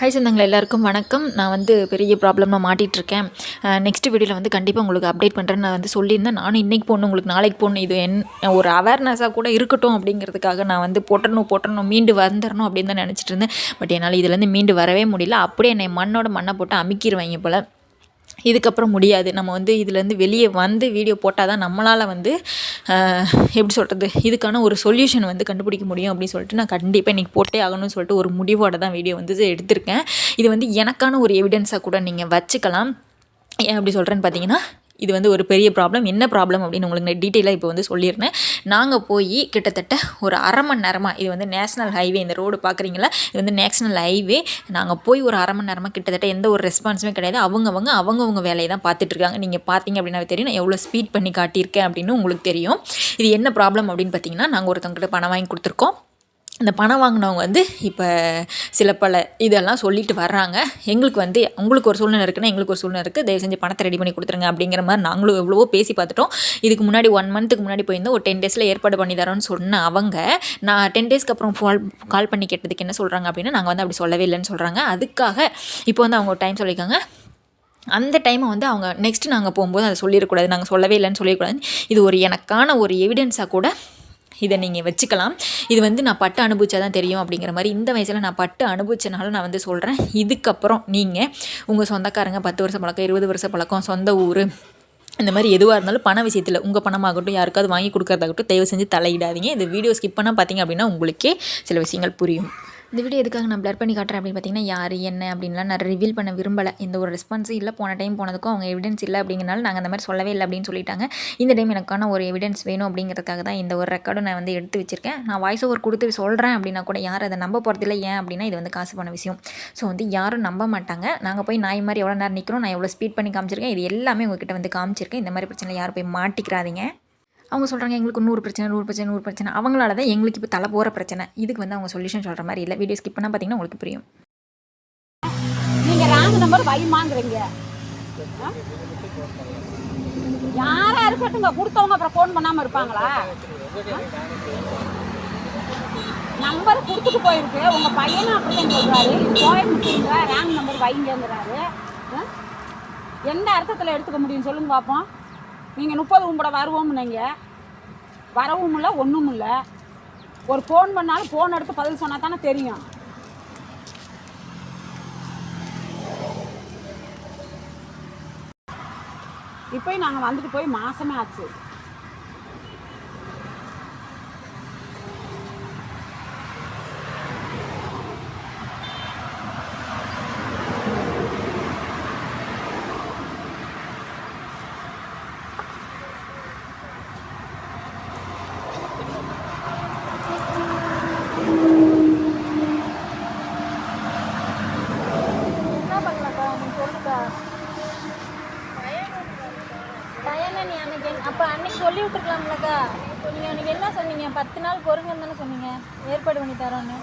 High சொந்தங்கள் எல்லாருக்கும் வணக்கம். நான் வந்து பெரிய ப்ராப்ளமாக மாட்டிகிட்ருக்கேன் நெக்ஸ்ட் வீடியோவில் வந்து கண்டிப்பாக உங்களுக்கு அப்டேட் பண்ணுறேன்னு நான் வந்து சொல்லியிருந்தேன். நானும் இன்றைக்கி போடணும் உங்களுக்கு நாளைக்கு போடணும். இது என் ஒரு அவேர்னஸாக கூட இருக்கட்டும் அப்படிங்கிறதுக்காக நான் வந்து போட்டணும் போட்டணும் மீண்டு வந்துடணும் அப்படின்னு தான் நினச்சிட்டு இருந்தேன். பட் என்னால் இதுலேருந்து மீண்டு வரவே முடியல. அப்படியே என்னை மண்ணோட மண்ணை போட்டு அமுக்கிடுவாங்க போல். இதுக்கப்புறம் முடியாது. நம்ம வந்து இதுலேருந்து வெளியே வந்து வீடியோ போட்டால் தான் நம்மளால் வந்து எப்படி சொல்கிறது இதுக்கான ஒரு சொல்யூஷன் வந்து கண்டுபிடிக்க முடியும் அப்படின்னு சொல்லிட்டு நான் கண்டிப்பாக இன்றைக்கி போட்டே ஆகணும்னு சொல்லிட்டு ஒரு முடிவோட தான் வீடியோ வந்து எடுத்திருக்கேன். இது வந்து எனக்கான ஒரு எவிடன்ஸாக கூட நீங்கள் வச்சுக்கலாம். ஏன் அப்படி சொல்கிறேன்னு பார்த்தீங்கன்னா இது வந்து ஒரு பெரிய ப்ராப்ளம் என்ன ப்ராப்ளம் அப்படின்னு உங்களுக்கு நான் டீட்டெயிலாக இப்போ வந்து சொல்லிடுறேன். நாங்கள் போய் கிட்டத்தட்ட ஒரு அரை மணி நேரமாக இது வந்து நேஷ்னல் ஹைவே இந்த ரோடு பார்க்குறீங்களா இது வந்து நேஷ்னல் ஹைவே நாங்கள் போய் ஒரு அரை மணி நேரமாக கிட்டத்தட்ட எந்த ஒரு ரெஸ்பான்ஸுமே கிடையாது. அவங்கவங்க அவங்கவுங்க வேலையை தான் பார்த்துட்ருக்காங்க நீங்கள் பார்த்தீங்க அப்படின்னா தெரியும். நான் எவ்வளோ ஸ்பீட் பண்ணி காட்டியிருக்கேன் அப்படின்னு உங்களுக்கு தெரியும். இது என்ன ப்ராப்ளம் அப்படின்னு பார்த்தீங்கன்னா நாங்கள் ஒருத்தவங்ககிட்ட பணம் வாங்கி கொடுத்துருக்கோம். இந்த பணம் வாங்கினவங்க வந்து இப்போ சில பல இதெல்லாம் சொல்லிட்டு வர்றாங்க. எங்களுக்கு வந்து உங்களுக்கு ஒரு சூழ்நிலை இருக்குன்னா எங்களுக்கு ஒரு சூழ்நிலை இருக்குது தயவு செஞ்சு பணத்தை ரெடி பண்ணி கொடுத்துருங்க அப்படிங்கிற மாதிரி நாங்களும் எவ்வளவோ பேசி பார்த்துட்டோம். இதுக்கு முன்னாடி ஒன் மந்த்துக்கு முன்னாடி போயிருந்தோம். ஒரு டென் டேஸில் ஏற்பாடு பண்ணி தரோன்னு சொன்ன அவங்க நான் டென் டேஸ்க்கு அப்புறம் கால் கால் பண்ணி கேட்டதுக்கு என்ன சொல்கிறாங்க அப்படின்னா நாங்கள் வந்து அப்படி சொல்லவே இல்லைன்னு சொல்கிறாங்க அதுக்காக இப்போ வந்து அவங்க ஒரு டைம் சொல்லியிருக்காங்க. அந்த டைமை வந்து அவங்க நெக்ஸ்ட்டு நாங்கள் போகும்போது அதை சொல்லிடக்கூடாது. நாங்கள் சொல்லவே இல்லைன்னு சொல்லிடக்கூடாது. இது ஒரு எனக்கான ஒரு எவிடென்ஸாக கூட இதை நீங்கள் வச்சுக்கலாம். இது வந்து நான் பட்டு அனுபவிச்சா தான் தெரியும் அப்படிங்கிற மாதிரி இந்த வயசில் நான் பட்டு அனுபவிச்சனால நான் வந்து சொல்கிறேன் இதுக்கப்புறம் நீங்கள் உங்கள் சொந்தக்காரங்க பத்து வருஷம் பழக்கம் இருபது வருஷம் பழக்கம் சொந்த ஊர் இந்த மாதிரி எதுவாக இருந்தாலும் பண விஷயத்தில் உங்கள் பணமாகட்டும் யாருக்காவது வாங்கி கொடுக்குறதாகட்டும் தயவு செஞ்சு தலையிடாதீங்க. இந்த வீடியோ ஸ்கிப் பண்ணால் பார்த்தீங்க அப்படின்னா உங்களுக்கே சில விஷயங்கள் புரியும். இந்த வீடியோ எதுக்காக நான் ப்ளர் பண்ணி காட்டுறேன் அப்படின்னு பார்த்தீங்கன்னா யார் என்ன அப்படின்லாம் நான் ரிவீல் பண்ண விரும்பலை. இந்த ஒரு ரெஸ்பான்ஸும் இல்லை போன டைம் போனதுக்கும் அவங்க எவிடன்ஸ் இல்லை அப்படிங்கிறனால நாங்கள் அந்த மாதிரி சொல்லவே இல்லை அப்படின்னு சொல்லிட்டாங்க. இந்த டைம் எனக்கான ஒரு எவிடன்ஸ் வேணும் அப்படிங்கிறதுக்காக தான் இந்த ஒரு ரெக்கார்டும் நான் வந்து எடுத்து வச்சிருக்கேன். நான் வாய்ஸ் ஓவர் கொடுத்து சொல்கிறேன் அப்படின்னா கூட யாரும் அதை நம்ப போகிறதில்ல ஏன் அப்படின்னா இது வந்து காசு பண்ண விஷயம். ஸோ வந்து யாரும் நம்ப மாட்டாங்க. நாங்கள் போய் நாய் மாதிரி எவ்வளோ நேரம் நிற்கிறோம் நான் எவ்வளோ ஸ்பீட் பண்ணி காமிச்சிருக்கேன் இது எல்லாமே உங்ககிட்ட வந்து காமிச்சிருக்கேன். இந்த மாதிரி பிரச்சனை யாரும் போய் மாட்டிக்கிறாதீங்க. அவங்க சொல்கிறாங்க எங்களுக்கு நூறு பிரச்சனை நூறு பிரச்சனை நூறு பிரச்சனை. அவங்களால தான் எங்களுக்கு இப்போ தலை போகிற பிரச்சனை. இதுக்கு வந்து அவங்க சொல்யூஷன் சொல்கிற மாதிரி இல்லை. வீடியோ ஸ்கிப் பண்ணால் பார்த்தீங்கன்னா உங்களுக்கு புரியும். நீங்கள் ராங் நம்பர் வைமாங்கிறீங்க ஆ? யாரா இருக்கட்டுங்க கொடுத்தவங்க அப்புறம் ஃபோன் பண்ணாம இருப்பாங்களா? நம்பர் கொடுத்துட்டு போயிருக்கு. உங்க பையனும் அப்படிதான் சொல்றாரு. கோயம்புத்தூருங்க ரேங்க் நம்பர் வைங்கிறாரு எந்த அர்த்தத்தில் எடுத்துக்க முடியும் சொல்லுங்க பார்ப்போம் நீங்கள் முப்பது உம்பட வருவோம் நீங்கள் வரவும் இல்லை ஒன்றும் இல்லை. ஒரு ஃபோன் பண்ணாலும் ஃபோன் எடுத்து பதில் சொன்னால் தானே தெரியும். இப்போயும் நாங்கள் வந்துட்டு போய் மாதமே ஆச்சு என்ன பண்ணலக்கா நீ சொல்லுக்கா டயனை நீ அன்னைக்கு எங்க- அப்ப அன்னைக்கு சொல்லி விட்டுருக்கலாம்லக்கா நீங்க அன்னைக்கு என்ன சொன்னீங்க? பத்து நாள் பொறுங்கன்னு தானே சொன்னீங்க. ஏற்பாடு பண்ணி தரோன்னு.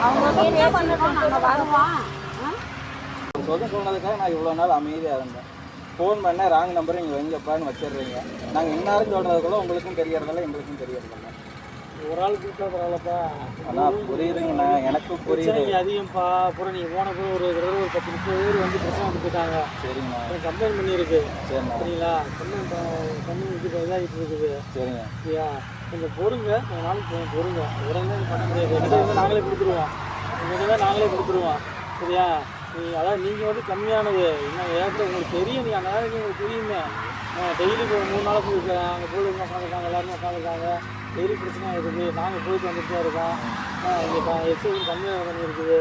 அவங்க என்ன பண்ணட்டும் நாங்கள் வருவோம் ஆ? சொல்ல சொன்னதுக்காக நான் இவ்வளோ நாள் அமைதியாக இருந்தேன். ஃபோன் பண்ண ராங் நம்பர் நீங்கள் வைங்கப்பான்னு வச்சிடுறீங்க. நாங்கள் இன்னாரும் சொல்கிறதுக்குள்ள உங்களுக்கும் தெரியறதில்ல எங்களுக்கும் தெரியறதில்ல. ஒரு ஆள் கூப்பிட்டா பரவாயில்லப்பா. ஆனால் புரியுதுங்கண்ணா. எனக்கும் புரியுது. அதிகம்ப்பா அப்புறம் நீங்கள் போன போய் ஒரு கிட்டத்தட்ட ஒரு பத்து முப்பது பேர் வந்து பிரச்சனை வந்துட்டாங்க சரிங்கண்ணா. அப்புறம் கம்ப்ளைண்ட் பண்ணியிருக்கு. சரிண்ணா சரிங்களா? கம்ப்ளைண்ட் பண்ணி இது இதாகிட்டு இருக்குது. சரிங்க. சரியா? கொஞ்சம் பொறுங்க. கொஞ்ச நாளைக்கு கொஞ்சம் பொறுங்க. உடனே பண்ண முடியாது. நாங்களே கொடுத்துருவோம். தான் நாங்களே கொடுத்துருவோம். சரியா? நீ அதாவது நீங்கள் வந்து கம்மியானது. இன்னும் ஏற்கனவே உங்களுக்கு தெரியும். நீ அந்த நேரம் உங்களுக்கு தெரியுமே டெய்லி இப்போ மூணு நாளாக போயிருக்கிறேன் அங்கே போய் உட்காந்துருக்காங்க எல்லாருமே உட்காந்துருக்காங்க. டெய்லி பிரச்சனையாக இருக்குது. நாங்கள் போயிட்டு வந்துட்டு தான் இருக்கோம் இங்கே எஸ்ஐ கம்மியாக பண்ணியிருக்குது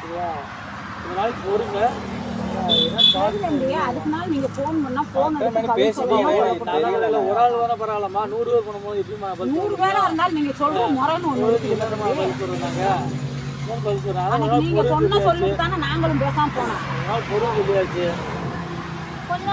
சரியா? இந்த நாளைக்கு பண்ணா பண்ணி. இல்லை, ஒரு ஆள் தானே பரவாயில்லம்மா. நூறு பேர் பண்ணும்போது இருக்குது தானே நாங்களும் பேசாம போனோம். ஒரு நாள் பொறுங்க சொல்லியாச்சு கொஞ்ச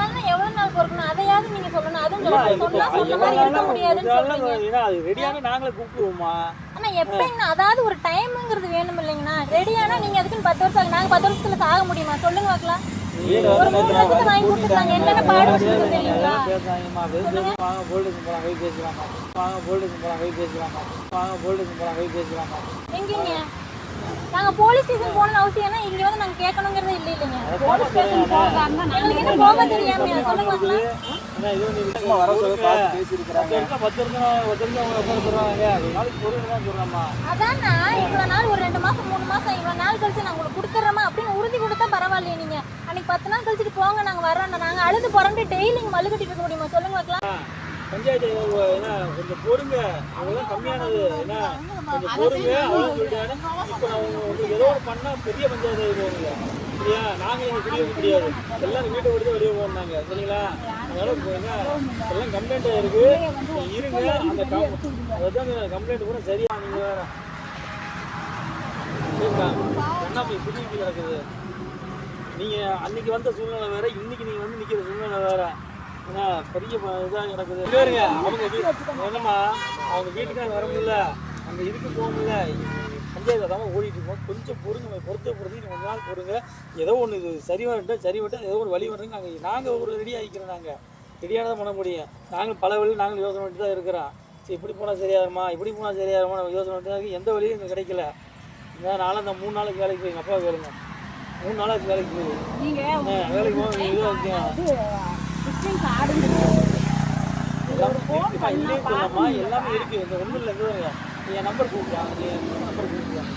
நாள் பொறுக்கணும். அதையாவது நீங்க சொல்லணும். அதுவும் இல்ல, சொல்ல இது சொன்னா சொன்ன மாதிரி இருக்க முடியாதுன்னு சொல்றீங்க. அது ரெடியான நாங்களே கூப்பிடுவோமா ஆனா எப்பங்கண்ணா அதாவது ஒரு டைம்ங்கிறது வேணும் இல்லைங்கண்ணா ரெடியானா நீங்க அதுக்குன்னு பத்து வருஷம் நாங்க பத்து வருஷத்துல சாக முடியுமா? சொல்லுங்க பார்க்கலாம் ஒரு மூணு நேத்து லட்சத்துக்கு வாங்கி கொடுத்துருக்காங்க. என்னென்ன பாடுபட்டு தெரியுங்களா வாங்க போல்டுக்கு போகலாம் போய் பேசலாமா வாங்க போல்டுக்கு போகலாம் போய் பேசலாமா வாங்க போல்டுக்கு போகலாம் போய் பேசலாமா எங்கீங்க? நாங்க போலீஸ் ஸ்டேஷன் போகணும்னு அவசியம் என்ன? இங்க வந்து நாங்க கேட்கணுங்கிறது இல்லை இல்லைங்க. போலீஸ் ஸ்டேஷன் போகாம எங்களுக்கு என்ன போக தெரியாமையா சொல்லுங்க பார்க்கலாம் என்ன இது ஒன்று சும்மா வர சொல்லி பார்த்து பேசியிருக்கிறாங்க. பத்து வருஷம் பத்து வருஷம் அவங்க உட்கார சொல்றாங்க. ஒரு நாளைக்கு பொருள் தான் சொல்றாம்மா. அதான்னா இவ்வளவு நாள் ஒரு ரெண்டு மாசம் மூணு மாசம் இவ்வளவு நாள் கழிச்சு நாங்க உங்களுக்கு கொடுத்துறோமா அப்படின்னு உறுதி கொடுத்தா பரவாயில்லையே நீங்க. அன்னைக்கு பத்து நாள் கழிச்சுட்டு போங்க நாங்க வரோம் நாங்க அழுது புரண்டு டெய்லி மல்லு கட்டிட்டு இருக்க முடியுமா? சொல்லுங்க பஞ்சாயத்து என்ன கொஞ்சம் பொறுங்க அதெல்லாம் கம்மியானது. என்ன கொஞ்சம் பொறுங்க அவ்வளோ சொல்லிட்டாங்க இப்போ உங்களுக்கு ஏதோ ஒரு பண்ணா பெரிய பஞ்சாயத்து போகுங்க சரியா? நாங்கள் இங்கே குடியிருக்க முடியாது. எல்லாம் வீட்டை விட்டு வெளியே போனாங்க சரிங்களா? அதனால என்ன எல்லாம் கம்ப்ளைண்ட் இருக்கு. நீங்க இருங்க. அந்த கம் அதான் கம்ப்ளைண்ட் கூட சரியா நீங்க வேற. சரிங்களா? என்ன போய் புதிய கிடக்குது நீங்க அன்னைக்கு வந்த சூழ்நிலை வேற. இன்னைக்கு நீங்க வந்து நிக்கிற சூழ்நிலை வேற. பெரிய ப- இதா நடக்குது இங்க பாருங்க அவங்க என்னம்மா அவங்க வீட்டுக்கு வர முடியல. அங்க இதுக்கு போக முடியல. பஞ்சாயத்து தான் ஓடிட்டு இருக்கோம். கொஞ்சம் பொறுங்க பொறுத்த பொறுத்து கொஞ்ச நாள் பொறுங்க. ஏதோ ஒன்று இது சரி வரட்டும் சரி வரட்டும் ஏதோ ஒரு வழி வரட்டும் நாங்கள் நாங்கள் ஒரு ரெடி ஆகிக்கிறோம் நாங்கள் ரெடியாக தான் பண்ண முடியும். நாங்கள் பல வழி நாங்கள் யோசனை பண்ணிட்டு தான் இருக்கிறோம். சரி இப்படி போனால் சரியாகுமா? இப்படி போனால் சரியாகுமா நம்ம யோசனை பண்ணிட்டு தான். எந்த வழியும் எங்களுக்கு கிடைக்கல. இந்த நாளாக இந்த மூணு நாளைக்கு வேலைக்கு போய் எங்கள் அப்பா கேளுங்க மூணு நாளைக்கு வேலைக்கு போய். வேலைக்கு போக எல்லாமே இருக்கு. இந்த ஒன்றும் இல்லை. வருங்க என் நம்பர் கூப்பிடுவாங்க நீ நம்பர் கூப்பிடுவாங்க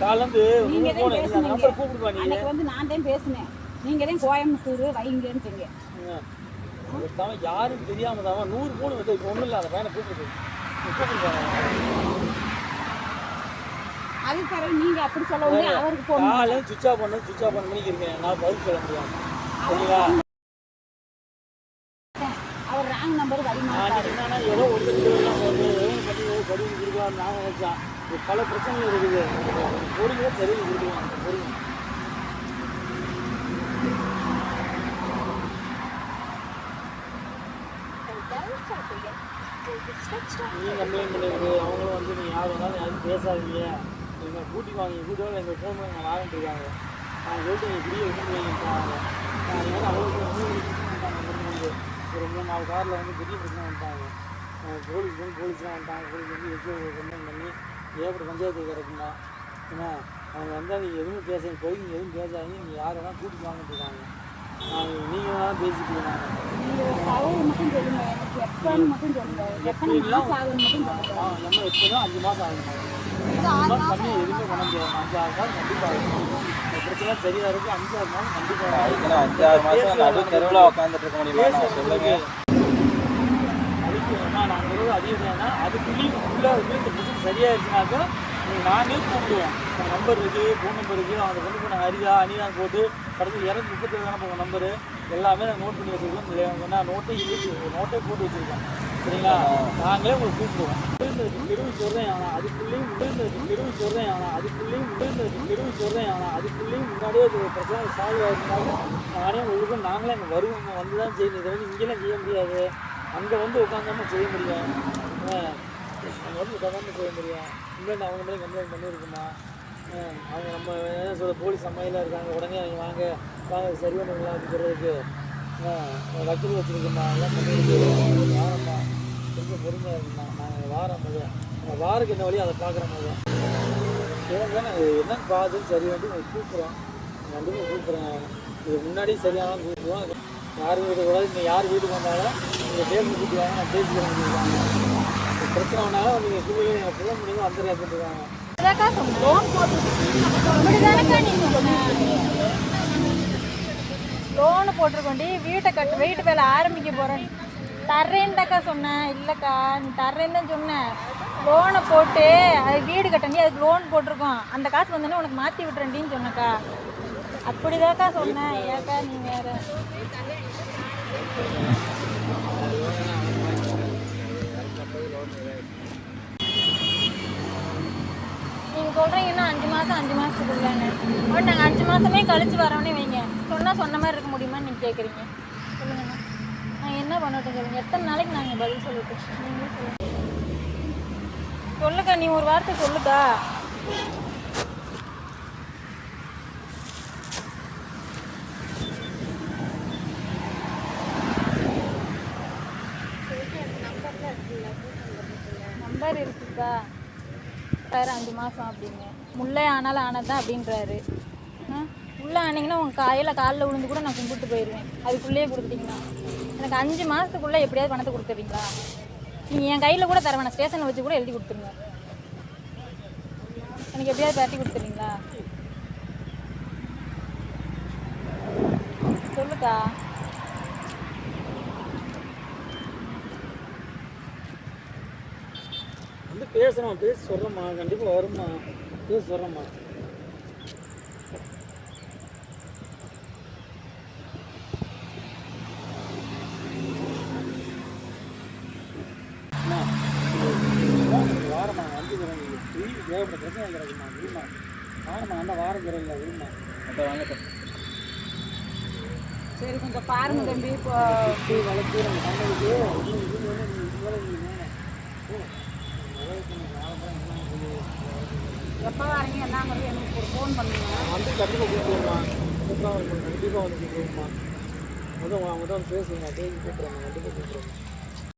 காலேருந்து நீங்க தான் நம்பர் பேசுனீங்க. கூப்பிடுப்பா நீ அன்னைக்கு வந்து நான் தான் பேசினேன். நீங்க தான் கோயம்புத்தூர் வைங்கன்ட்டீங்க. தவன் யாரும் தெரியாம தான் நூறு மூணு வந்து இப்போ ஒன்றும் இல்லை. அந்த பையனை கூப்பிடுது நீ கூப்பிடுப்பாங்க அது பிறகு நீங்க அப்படி சொல்ல அவருக்கு போன் காலை சுவிச் ஆஃப் பண்ண. சுவிச் ஆஃப் பண்ண மணிக்கு இருக்கேன். நான் பதில் சொல்ல முடியாது. சரிங்களா அவர் ராங் நம்பர் வழி நான் மாட்டாரு என்னன்னா ஏதோ ஒரு எல்லாம் வந்து ஏதோ பண்ணி ஏதோ சரி கொடுக்கலாம் இது பல பிரச்சனைகள் இருக்குது. பொறுமையாக சரி கொடுக்கலாம் பொறுமை நீங்கள் கம்ப்ளைண்ட் பண்ணிருக்கு அவங்களும் வந்து நீங்கள் யார் வந்தாலும் யாரும் பேசாதீங்க. நீங்கள் கூட்டி வாங்க. கூட்டியோட எங்கள் ஃபோன் பண்ணி நான் வாங்கிட்டு இருக்காங்க. நான் சொல்லிட்டு நீங்கள் ஃப்ரீயாக விட்டு போயிருக்காங்க நான் ஏன்னா அவ்வளோ மூணு வந்து ஒரு மூணு நாலு காரில் வந்து பெரிய பிரச்சனை வந்துட்டாங்க. போலீஸ் வந்து போலீஸ்லாம் வந்துட்டாங்க. போலீஸ் வந்து எஸ்ஓ கம்ப்ளைண்ட் பண்ணி ஏற்பட்ட பஞ்சாயத்து கிடைக்குமா ஏன்னா அவங்க வந்தால் நீங்கள் எதுவும் பேசாதீங்க. போய் நீங்கள் எதுவும் பேசாதீங்க. நீங்கள் யார் வேணால் கூட்டிட்டு வாங்கிட்டு இருக்காங்க நான் நீங்கள் வேணாலும் ஆ நம்ம எப்போதான் அஞ்சு மாதம் ஆகும் மாதம் பண்ணி எதுவுமே பண்ண முடியாது. அஞ்சு ஆறு மாதம் கண்டிப்பாக பிரச்சனை சரியாக இருக்கும் அஞ்சு ஆறு மாதம் கண்டிப்பாக அஞ்சாறு மாசம் நடு தெருவில் உட்காந்துட்டு இருக்க முடியுமா? நான் சொல்லுங்க அதுக்கு நான் நாங்கள் சொல்றது அதிகம்னா அதுக்குள்ளேயும் உள்ள வந்து இந்த பிசினஸ் சரியாயிருச்சுனாக்கா நீங்கள் நானே கூப்பிடுவோம் உங்கள் நம்பர் இருக்குது ஃபோன் நம்பர் இருக்குது அவங்க கொண்டு போன நாங்கள் ஹரிதா அனிதா போட்டு கடைசி இரநூத்தி முப்பத்தி தானே உங்கள் நம்பரு எல்லாமே நாங்கள் நோட் பண்ணி வச்சுருக்கோம் நான் நோட்டே இருக்கு. நோட்டே போட்டு வச்சுருக்கோம் சரிங்களா? நாங்களே உங்களுக்கு கூப்பிடுவோம் விழுந்தது தெருவு சொல்கிறேன் ஆனால் அதுக்குள்ளேயும் விழுந்தது தெருவு சொல்கிறேன் ஆனால் அதுக்குள்ளேயும் விழுந்தது தெருவு சொல்கிறேன் ஆனால் அதுக்குள்ளேயும் முன்னாடியே அது பிரச்சனை சால்வ் ஆகிருந்தாலும் நானே உங்களுக்கு நாங்களே அங்கே வருவோம். வந்து தான் செய்யணும். இதை வந்து இங்கெல்லாம் செய்ய முடியாது. அங்கே வந்து உட்காந்தாம செய்ய முடியும். அங்கே வந்து உட்காந்தாம செய்ய முடியும். கம்ப்ளைண்ட் அவங்க மேலே கம்ப்ளைண்ட் பண்ணியிருக்குமா அவங்க நம்ம என்ன சொல்ல போலீஸ் அம்மையில் இருக்காங்க உடனே அவங்க வாங்க வாங்க சரி பண்ணுங்களா அப்படின்னு சொல்கிறதுக்கு வக்கீல் எல்லாம் பண்ணியிருக்கு வாரம்மா கொஞ்சம் பொறுமையாக இருக்குமா நாங்கள் வாரம் முதல்ல. நாங்கள் வாருக்கு என்ன வழியும் அதை பார்க்குற மாதிரி இவங்க நாங்கள் என்னன்னு பார்த்து சரி வந்து உங்களுக்கு கூப்பிட்றோம் கண்டிப்பாக கூப்பிட்றேன். இது முன்னாடி சரியான கூப்பிடுவோம். யார் வீடு கூட நீங்கள் யார் வீட்டுக்கு வந்தாலும் நீங்கள் பேசி கூட்டி வாங்க நான் பேசிக்கிறேன் பிரச்சனை நீங்கள் சொன்னேன். லோன் போட்டு அப்படிதானக்கா லோனு போட்டிருக்கோண்டி வீட்டை கட்டு வீட்டு வேலை ஆரம்பிக்க போகிறேன் தர்றேன்டாக்கா சொன்னேன். இல்லைக்கா நீ தர்றேன்னு தான் சொன்னேன். லோனை போட்டு அது வீடு கட்டண்டி அதுக்கு லோன் போட்டிருக்கோம். அந்த காசு வந்தோன்னே உனக்கு மாற்றி விட்டுறேன்டின்னு சொன்னக்கா அப்படிதாக்கா சொன்னேன். ஏக்கா நீ வேற. சொல்கிறீங்கன்னா அஞ்சு மாதம் அஞ்சு மாதத்துக்குள்ளேன்னு பட் நாங்கள் அஞ்சு மாதமே கழித்து வரோன்னே வைங்க. சொன்னால் சொன்ன மாதிரி இருக்க முடியுமான்னு நீங்கள் கேட்குறீங்க சொல்லுங்கண்ணா நான் என்ன பண்ணட்டும் சொல்லுங்கள் எத்தனை நாளைக்கு நாங்கள் பதில் சொல்லட்டும் நீங்களே சொல்லுங்கள் சொல்லுக்கா நீ ஒரு வார்த்தை சொல்லுக்கா வேறு அஞ்சு மாதம் அப்படிங்க முல்லை ஆனாலும் ஆனது தான் அப்படின்றாரு. ஆ? உள்ளே ஆனீங்கன்னா உங்கள் காயில் காலில் விழுந்து கூட நான் கும்பிட்டு போயிடுவேன் அதுக்குள்ளேயே கொடுத்துட்டீங்கன்னா எனக்கு அஞ்சு மாதத்துக்குள்ளே எப்படியாவது பணத்தை கொடுத்துறீங்களா நீங்கள் என் கையில் கூட தர வேணாம். ஸ்டேஷனில் வச்சு கூட எழுதி கொடுத்துருங்க. எனக்கு எப்படியாவது பேட்டி கொடுத்துறீங்களா சொல்லுக்கா. வந்து பேசுகிறோம் பேசி சொல்கிறோம்மா கண்டிப்பாக வரும்மா. பேசி சொல்கிறோம்மா வாரம்மா வந்து ஏகப்பட்ட பிரச்சனை கிடக்குமா விரும்பா வாரம்மா அந்த வாரம் இல்லை விரும்பா அப்போ வாங்க சரி. கொஞ்சம் பாருங்க தம்பி. இப்போ வளர்த்து நம்ம பண்ணதுக்கு எப்போ வரீங்க? என்னங்கிறது எனக்கு ஒரு ஃபோன் பண்ணுங்க. வந்து கண்டிப்பாக கூப்பிடுவோம்மா கண்டிப்பாக வந்து கண்டிப்பாக வந்து கூப்பிடுவோம்மா. முதல் முதல் பேசுங்க. பேசி கூப்பிடுறோம் கண்டிப்பாக கூப்பிடுவோம்